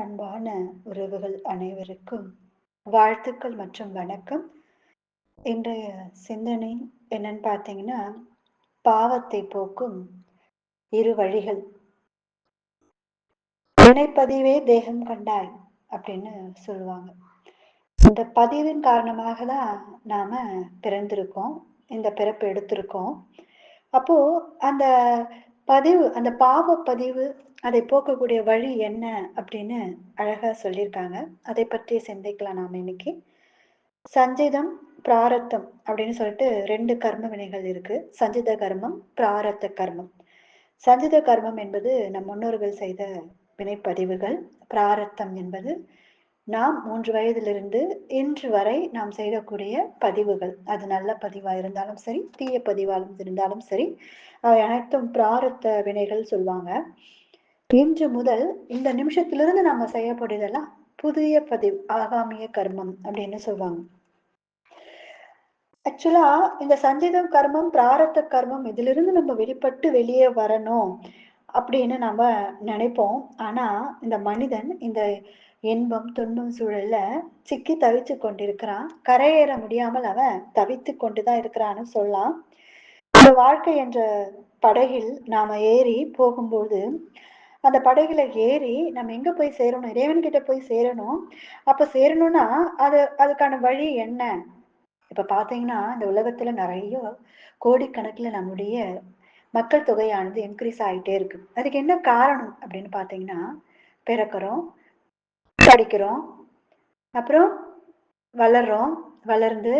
அன்பான உறவுகள் அனைவருக்கும் வாழ்த்துக்கள் மற்றும் வணக்கம். இன்றைய சிந்தனை என்னன்னு பார்த்தீங்கன்னா பாவத்தை போக்கும் இரு வழிகள். நினைப்பதிவே தேகம் கண்டாய் அப்படின்னு சொல்லுவாங்க. இந்த பதிவின் காரணமாக தான் நாம பிறந்திருக்கோம். இந்த பிறப்பு எடுத்திருக்கோம். அப்போ அந்த பதிவு அந்த பாவ பதிவு அதை போக்கக்கூடிய வழி என்ன அப்படின்னு அழகா சொல்லியிருக்காங்க. அதை பற்றி சிந்திக்கலாம் நாம் இன்னைக்கு. சஞ்சிதம் பிராரத்தம் அப்படின்னு சொல்லிட்டு ரெண்டு கர்ம வினைகள் இருக்கு. சஞ்சித கர்மம் பிராரத்த கர்மம். சஞ்சித கர்மம் என்பது நம் முன்னோர்கள் செய்த வினைப்பதிவுகள். பிராரத்தம் என்பது நாம் மூன்று வயதிலிருந்து இன்று வரை நாம் செய்யக்கூடிய பதிவுகள். அது நல்ல பதிவாக இருந்தாலும் சரி தீய பதிவாலும் இருந்தாலும் சரி அவை அனைத்தும் பிராரத்த வினைகள் சொல்லுவாங்க. இன்று முதல் இந்த நிமிஷத்திலிருந்து நம்ம செய்யப்படுதெல்லாம் புதிய பதிவு ஆகாமிய கர்மம் அப்படின்னு சொல்லுவாங்க. ஆக்சுவலா இந்த சஞ்சீதம் கர்மம் பிராரத்த கர்மம் இதிலிருந்து நம்ம வெளிப்பட்டு வெளியே வரணும் அப்படின்னு நம்ம நினைப்போம். ஆனா இந்த மனிதன் இந்த இன்பம் துன்பம் சூழல்ல சிக்கி தவிச்சு கொண்டிருக்கிறான். கரையேற முடியாமல் அவன் தவித்து கொண்டுதான் இருக்கிறான்னு சொல்லலாம். இந்த வாழ்க்கை என்ற படகில் நாம ஏறி போகும்போது அந்த படகுல ஏறி நம்ம எங்க போய் சேரணும்? இறைவன் கிட்ட போய் சேரணும். அப்ப சேரணும்னா அது அதுக்கான வழி என்ன? இப்ப பாத்தீங்கன்னா இந்த உலகத்துல நிறைய கோடிக்கணக்குல நம்முடைய மக்கள் தொகையானது இன்க்ரீஸ் ஆகிட்டே இருக்கு. அதுக்கு என்ன காரணம் அப்படின்னு பாத்தீங்கன்னா பிறக்கிறோம் படிக்கிறோம் அப்புறம் வளர்றோம் வளர்ந்து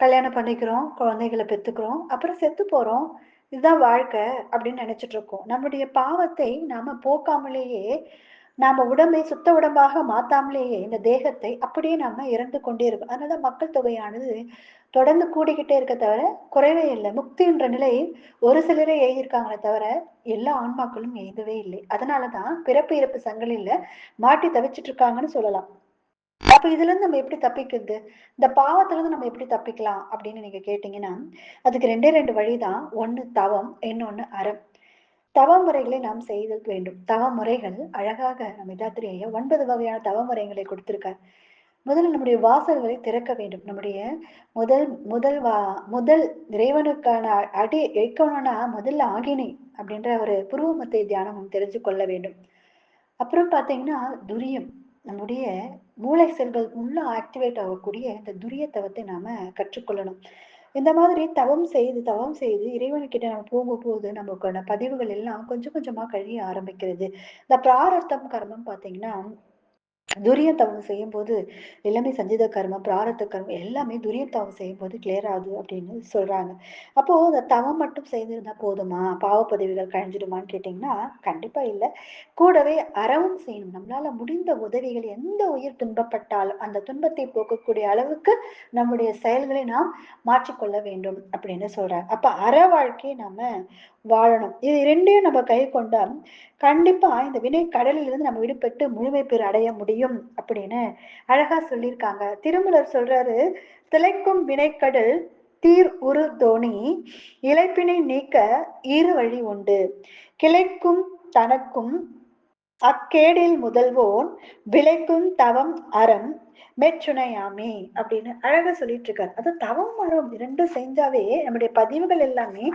கல்யாணம் பண்ணிக்கிறோம் குழந்தைகளை பெற்றுக்கிறோம் அப்புறம் செத்து போறோம். இதுதான் வாழ்க்கை அப்படின்னு நினைச்சிட்டு இருக்கோம் நம்முடைய பாவத்தை நாம போக்காமலேயே நாம உடம்பை சுத்த உடம்பாக மாத்தாமலேயே இந்த தேகத்தை அப்படியே நாம இறந்து கொண்டே இருக்கோம். அதனால மக்கள் தொகையானது தொடர்ந்து கூடிக்கிட்டே இருக்க தவிர குறைவே இல்லை. முக்தின்ற நிலை ஒரு சிலரே எழுதியிருக்காங்களே தவிர எல்லா ஆன்மாக்களும் எழுதவே இல்லை. அதனாலதான் பிறப்பு இறப்பு சங்கலில மாட்டி தவிச்சிட்டு இருக்காங்கன்னு சொல்லலாம். அப்ப இதுல இருந்து நம்ம எப்படி தப்பிக்கிறது? இந்த பாவத்துல இருந்து நம்ம எப்படி தப்பிக்கலாம் அப்படின்னு நீங்க கேட்டீங்கன்னா அதுக்கு ரெண்டே ரெண்டு வழிதான். ஒண்ணு தவம் இன்னொன்னு அறம். தவ முறைகளை நாம் செய்தல் வேண்டும். தவ முறைகள் அழகாக நம்ம இதாத்திரி ஒன்பது வகையான தவ முறைகளை கொடுத்திருக்கார். முதல்ல நம்முடைய வாசல்களை திறக்க வேண்டும். நம்முடைய முதல் முதல் வா முதல் இறைவனுக்கான அடி வைக்கணும்னா முதல்ல ஆகினை அப்படின்ற ஒரு புருவமத்தை தியானம் தெரிஞ்சு கொள்ள வேண்டும். அப்புறம் பார்த்தீங்கன்னா துரியம். நம்முடைய மூளை செல்கள் உள்ள ஆக்டிவேட் ஆகக்கூடிய இந்த துரிய தவத்தை நாம கற்றுக்கொள்ளணும். இந்த மாதிரி தவம் செய்து தவம் செய்து இறைவன்கிட்ட நம்ம போகும்போது நமக்கான பதிவுகள் எல்லாம் கொஞ்சம் கொஞ்சமா கழிய ஆரம்பிக்கிறது. இந்த பிராரத்தம் கர்மம் பாத்தீங்கன்னா துரிய தவம் செய்யும் போது எல்லாமே சஞ்சித கர்மம் பிராரத்த கர்மம் எல்லாமே துரிய தவம் செய்யும் போது கிளியர் ஆகுது அப்படின்னு சொல்றாங்க. அப்போ அந்த தவம் மட்டும் செய்திருந்தா போதுமா? பாவப்பதவிகள் கழிஞ்சிடுமான்னு கேட்டீங்கன்னா கண்டிப்பா இல்லை. கூடவே அறவும் செய்யணும். நம்மளால முடிந்த உதவிகள் எந்த உயிர் துன்பப்பட்டாலும் அந்த துன்பத்தை போக்கக்கூடிய அளவுக்கு நம்முடைய செயல்களை நாம் மாற்றிக்கொள்ள வேண்டும் அப்படின்னு சொல்றாங்க. அப்ப அற வாழ்க்கையை நாம வாழணும். இது ரெண்டையும் நம்ம கை கொண்டா கண்டிப்பா இந்த வினை கடலில் இருந்து நம்ம விடுபட்டு முழுமை பெற அடைய முடியும். செய்யும் அப்படின்னு அழகா சொல்லியிருக்காங்க. திருமலர் சொல்றாரு திளைக்கும் வினைக்கடல் தீர் உரு தோணி இழைப்பினை நீக்க இரு வழி உண்டு. கிளைக்கும் தனக்கும் அக்கேடில் முதல்வோன் விளைக்கும் தவம் அறம் மெச்சுனையாமே அப்படின்னு அழகா சொல்லிட்டு இருக்காரு அது தவம் அறம் இரண்டும் செஞ்சாவே நம்முடைய பதிவுகள் எல்லாமே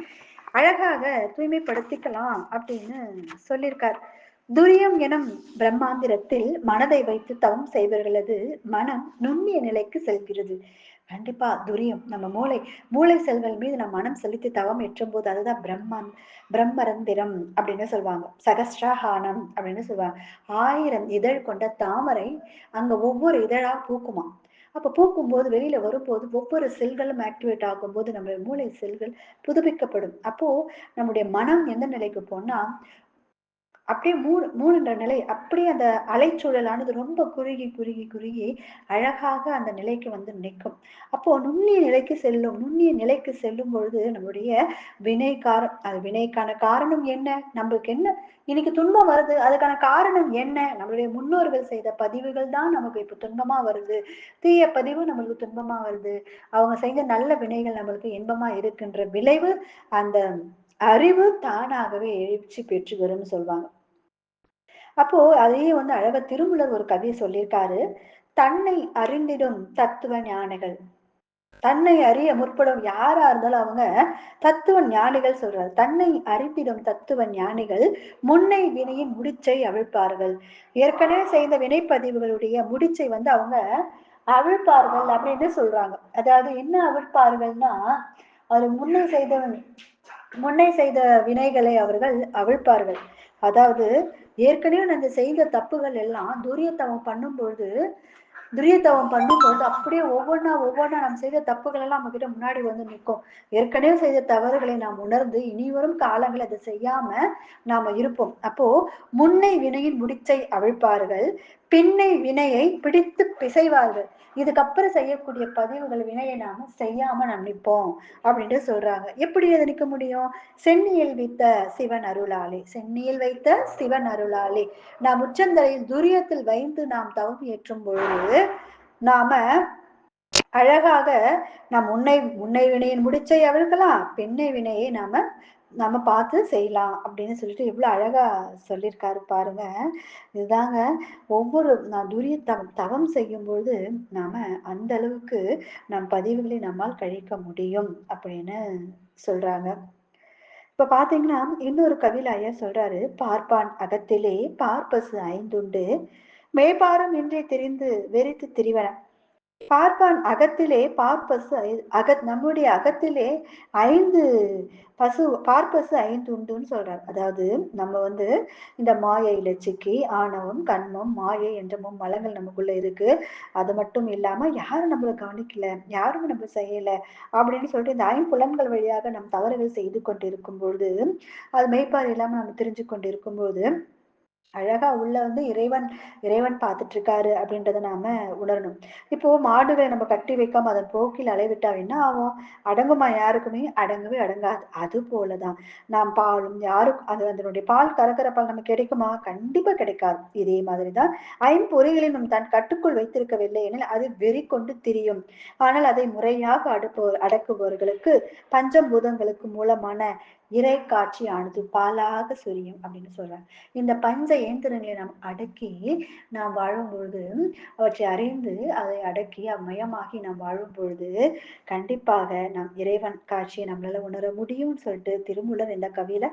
அழகாக தூய்மைப்படுத்திக்கலாம் அப்படின்னு சொல்லியிருக்கார். துரியம் எனும் பிரம்மாந்திரத்தில் மனதை வைத்து தவம் செய்பவர்களது மனம் நுண்ணிய நிலைக்கு செல்கிறது. கண்டிப்பா துரியம் நம்ம மூளை மூளை செல்கள் மீது நம்ம மனம் செலுத்தி தவம் எற்றும் போது அதுதான் பிரம்மம் பிரம்மரந்திரம் அப்படின்னு சொல்லுவாங்க. சகஸ்ரஹானம் அப்படின்னு சொல்லுவாங்க. ஆயிரம் இதழ் கொண்ட தாமரை அங்க ஒவ்வொரு இதழா பூக்குமா? அப்ப பூக்கும்போது வெளியில வரும்போது ஒவ்வொரு செல்களும் ஆக்டிவேட் ஆகும்போது நம்முடைய மூளை செல்கள் புதுப்பிக்கப்படும். அப்போ நம்முடைய மனம் எந்த நிலைக்கு போனா அப்படியே மூணு மூணுன்ற நிலை அப்படியே அந்த அலைச்சூழலானது ரொம்ப குறுகி குறுகி குறுகி அழகாக அந்த நிலைக்கு வந்து நிற்கும். அப்போ நுண்ணிய நிலைக்கு செல்லும் நுண்ணிய நிலைக்கு செல்லும் பொழுது நம்முடைய வினை காரம் அது வினைக்கான காரணம் என்ன? நம்மளுக்கு என்ன? இன்னைக்கு துன்பம் வருது அதுக்கான காரணம் என்ன? நம்மளுடைய முன்னோர்கள் செய்த பதிவுகள் தான் நமக்கு இப்போ துன்பமா வருது. தீய பதிவு நம்மளுக்கு துன்பமா வருது. அவங்க செய்த நல்ல வினைகள் நம்மளுக்கு இன்பமா இருக்குன்ற விளைவு அந்த அறிவு தானாகவே எழுச்சி பெற்று வரும்னு சொல்லுவாங்க. அப்போ அதையே வந்து அழக திருமூலர் ஒரு கவியை சொல்லியிருக்காரு. தன்னை அறிந்திடும் தத்துவ ஞானிகள். தன்னை அறிய முற்படும் யாரா இருந்தாலும் அவங்க தத்துவ ஞானிகள் சொல்றாரு. தன்னை அறிந்திடும் தத்துவ ஞானிகள் முன்னை வினையின் முடிச்சை அவிழ்ப்பார்கள். ஏற்கனவே செய்த வினைப்பதிவுகளுடைய முடிச்சை வந்து அவங்க அவிழ்ப்பார்கள் அப்படின்னு சொல்றாங்க. அதாவது என்ன அவிழ்ப்பார்கள்னா அது முன்னை செய்தவன் முன்னை செய்த வினைகளை அவர்கள் அவிழ்ப்பார்கள். அதாவது ஏற்கனவே நம்ம செய்த தப்புகள் எல்லாம் துரியத்தவம் பண்ணும்பொழுது துரியத்தவம் பண்ணும்போது அப்படியே ஒவ்வொன்றா ஒவ்வொன்றா நாம் செய்த தப்புகள் எல்லாம் நம்ம கிட்ட முன்னாடி வந்து நிற்கும். ஏற்கனவே செய்த தவறுகளை நாம் உணர்ந்து இனி வரும் காலங்கள் அதை செய்யாம நாம இருப்போம். அப்போ முன்னை வினையின் முடிச்சை அவிழ்ப்பார்கள். பின்னை வினையை பிடித்து பிசைவார்கள். இதுக்கப்புறம் செய்யக்கூடிய பதிவுகள் வினையை நாம செய்யாம நாம் நிற்போம் அப்படின்ட்டு சொல்றாங்க. எப்படி அதை நிற்க முடியும்? சென்னியில் வைத்த சிவன் அருளாளி சென்னியில் வைத்த சிவன் அருளாளி நாம் உச்சந்தலையில் துரியத்தில் வைத்து நாம் தவம் ஏற்றும் பொழுது நாம அழகாக நாம் உன்னை முன்னை வினையின் முடிச்சை அவிழ்க்கலாம் பெண்ணை வினையை நாம நம்ம பார்த்து செய்யலாம் அப்படின்னு சொல்லிட்டு எவ்வளோ அழகா சொல்லியிருக்காரு பாருங்க. இதுதாங்க ஒவ்வொரு நான் துரிய தவம் தவம் செய்யும்போது நாம அந்த அளவுக்கு நம் பதிவுகளை நம்மால் கழிக்க முடியும் அப்படின்னு சொல்றாங்க. இப்ப பாத்தீங்கன்னா இன்னொரு கவில ஐயா சொல்றாரு பார்ப்பான் அகத்திலே பார்ப்பசு ஐந்துண்டு மேபாரம் என்றே தெரிந்து வெறித்து திரிவன பார்ப்பான் அகத்திலே பார்ப்பசு அகத் நம்முடைய அகத்திலே ஐந்து பசு பார்ப்பசு ஐந்து உண்டுன்னு சொல்றார். அதாவது நம்ம வந்து இந்த மாயையில சிக்கி ஆணவம் கண்மம் மாயை என்ற மலங்கள் நமக்குள்ள இருக்கு. அது மட்டும் இல்லாம யாரும் நம்மளை கவனிக்கல யாரும் நம்ம செய்யல அப்படின்னு சொல்லிட்டு இந்த ஐம்புலன்கள் வழியாக நம் தவறுகள் செய்து கொண்டிருக்கும் பொழுது அது மெய்ப்பாடு இல்லாம நம்ம தெரிஞ்சு கொண்டு இருக்கும்போது அழகா உள்ள வந்து இறைவன் இறைவன் பார்த்துட்டு இருக்காரு அப்படின்றத நாம உணரணும். இப்போ மாடுகளை நம்ம கட்டி வைக்காம அதன் போக்கில் அலைவிட்டா என்ன ஆகும்? அடங்குமா யாருக்குமே? அடங்கவே அடங்காது. அது போலதான். நாம் பாலும் யாருக்கும் அது அதனுடைய பால் கறக்கிற பால் நமக்கு கிடைக்குமா? கண்டிப்பா கிடைக்காது. இதே மாதிரிதான் ஐம்பொறிகளை நம் தன் கட்டுக்குள் வைத்திருக்கவில்லை எனில் அது வெறி கொண்டு திரியும். ஆனால் அதை முறையாக அடுப்போ அடக்குபவர்களுக்கு பஞ்சபூதங்களுக்கு மூலமான இறை காட்சி ஆனது பாலாக சொரியும் அப்படின்னு சொல்றாங்க. இந்த பஞ்ச இயந்திரங்களை நாம் அடக்கி நாம் வாழும் பொழுது அவற்றை அறிந்து அதை அடக்கி அம்மயமாகி நாம் வாழும் பொழுது கண்டிப்பாக நாம் இறைவன் காட்சியை நம்மளால உணர முடியும்னு சொல்லிட்டு திருமூலர் இந்த கவியில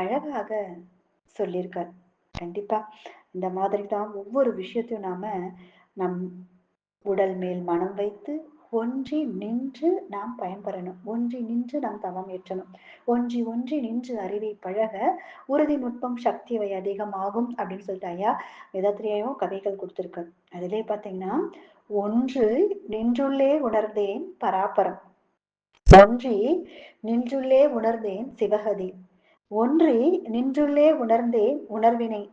அழகாக சொல்லியிருக்கார். கண்டிப்பா இந்த மாதிரி தான் ஒவ்வொரு விஷயத்தையும் நாம நம் உடல் மேல் மனம் வைத்து ஒன்றி நின்று நாம் பயன்பெறணும். ஒன்றி நின்று நாம் தவம் ஏற்றணும். ஒன்றி ஒன்றி நின்று அறிவை பழக உறுதி நுட்பம் சக்திவை அதிகமாகும் அப்படின்னு சொல்லிட்டு ஐயா வேதாத்திரியாயும் கதைகள் கொடுத்துருக்கு. அதிலே பார்த்தீங்கன்னா ஒன்று நின்றுள்ளே உணர்ந்தேன் பராபரம். ஒன்றி நின்றுள்ளே உணர்ந்தேன் சிவகதி. ஒன்றி நின்றுள்ளே உணர்ந்தேன் உணர்வினை.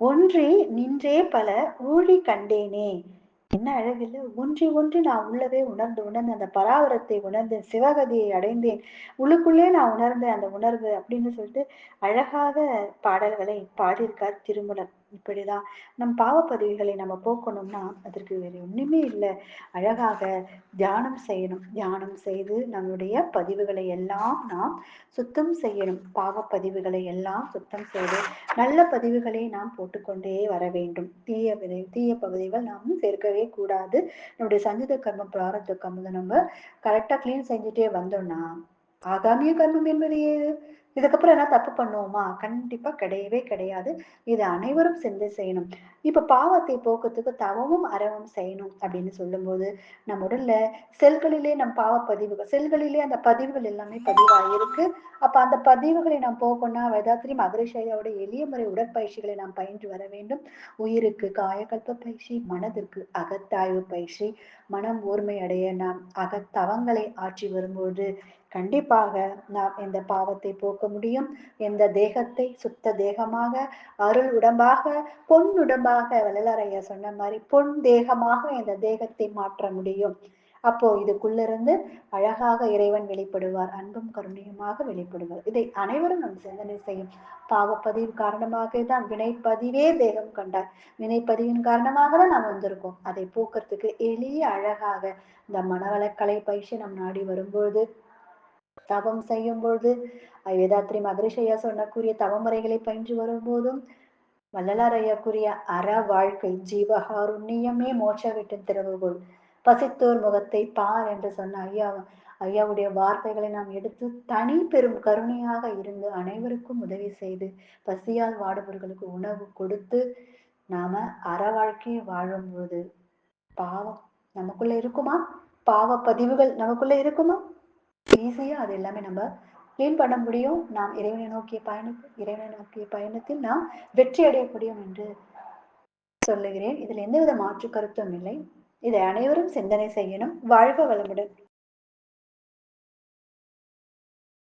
ஒன்றி நின்றே பல ஊழி கண்டேனே. என்ன அழகில்ல ஒன்றி ஒன்றி நான் உள்ளவே உணர்ந்து உணர்ந்து அந்த பராவரத்தை உணர்ந்தேன் சிவகதியை அடைந்தேன். உள்ளுக்குள்ளே நான் உணர்ந்தேன் அந்த உணர்வு அப்படின்னு சொல்லிட்டு அழகாக பாடல்களை பாடியிருக்கார் திருமலர். இப்படிதான். நம் பாவப்பதிவுகளை நம்ம போக்கணும்னா அதற்கு வேறு ஒண்ணுமே இல்லை. அழகாக தியானம் செய்யணும். தியானம் செய்து நம்முடைய பதிவுகளை எல்லாம் நாம் சுத்தம் செய்யணும். பாவப்பதிவுகளை எல்லாம் சுத்தம் செய்து நல்ல பதிவுகளை நாம் போட்டுக்கொண்டே வர வேண்டும். தீய விதை தீய பகுதிகள் நாம் சேர்க்கவே கூடாது. நம்முடைய சஞ்சித கர்மம் பிராரத்த கர்மம் நம்ம கரெக்டாக கிளீன் செஞ்சுட்டே வந்தோம்னா ஆகாமிய கர்மம் என்பது ஏது? இதுக்கப்புறம் என்ன தப்பு பண்ணுவோமா? கண்டிப்பா கிடையவே கிடையாது. இது அனைவரும் சென்று செய்யணும். இப்ப பாவத்தை போக்கத்துக்கு தவமும் அறவும் செய்யணும் அப்படின்னு சொல்லும்போது நம்ம உடல்ல செல்களிலே நம் பாவ பதிவுகள் செல்களிலே அந்த பதிவுகள் எல்லாமே பதிவாயிருக்கு அப்ப அந்த பதிவுகளை நாம் போக்கணும்னா வேதாத்திரி மதுரைஷையோட எளிய முறை உடற்பயிற்சிகளை நாம் பயின்று வர வேண்டும். உயிருக்கு காயக்கல்ப பயிற்சி மனதிற்கு அகத்தாய்வு பயிற்சி மனம் ஓர்மை அடைய நாம் அகத்தவங்களை ஆற்றி வரும்போது கண்டிப்பாக நாம் இந்த பாவத்தை போக்க முடியும்? இந்த தேகத்தை சுத்த தேகமாக அருள் உடம்பாக பொன் உடம்பாக வள்ளலாரையா சொன்ன மாதிரி பொன் தேகமாக இந்த தேகத்தை மாற்ற முடியும். அப்போ இதுக்குள்ள இருந்து அழகாக இறைவன் வெளிப்படுவார் அன்பும் கருணையுமாக வெளிப்படுவார். இதை அனைவரும் நம் சிந்தனை செய்யும். பாவப்பதிவு காரணமாக தான் வினைப்பதிவே தேகம் கண்டார். வினைப்பதிவின் காரணமாக தான் நாம் வந்திருக்கோம். அதை போக்குறதுக்கு எளிய அழகாக இந்த மனவளக்கலை பயிற்சி நம் நாடி வரும்போது தவம் செய்யும் பொழுது வேதாத்ரி மகரிஷையா சொன்னக்கூடிய தவமுறைகளை பயின்று வரும்போதும் வள்ளலார் கூறிய அற வாழ்க்கை ஜீவகாருண்யமே மோட்ச வீட்டின் திறவுகோல் பசித்தோர் முகத்தை பார் என்று சொன்ன ஐயா ஐயாவுடைய வார்த்தைகளை நாம் எடுத்து தனி பெரும் கருணையாக இருந்து அனைவருக்கும் உதவி செய்து பசியால் வாடுபவர்களுக்கு உணவு கொடுத்து நாம அற வாழ்க்கையை வாழும்போது பாவம் நமக்குள்ள இருக்குமா? பாவ பதிவுகள் நமக்குள்ள இருக்குமா? ஈஸியா அது எல்லாமே நம்ம கிளீன் பண்ண முடியும்? நாம் இறைவனை நோக்கிய பயணத்தில் இறைவனை நோக்கிய பயணத்தில் நாம் வெற்றி அடைய முடியும் என்று சொல்லுகிறேன். இதில் எந்தவித மாற்று கருத்தும் இல்லை. இதை அனைவரும் சிந்தனை செய்யணும். வாழ்க வளமுடன்.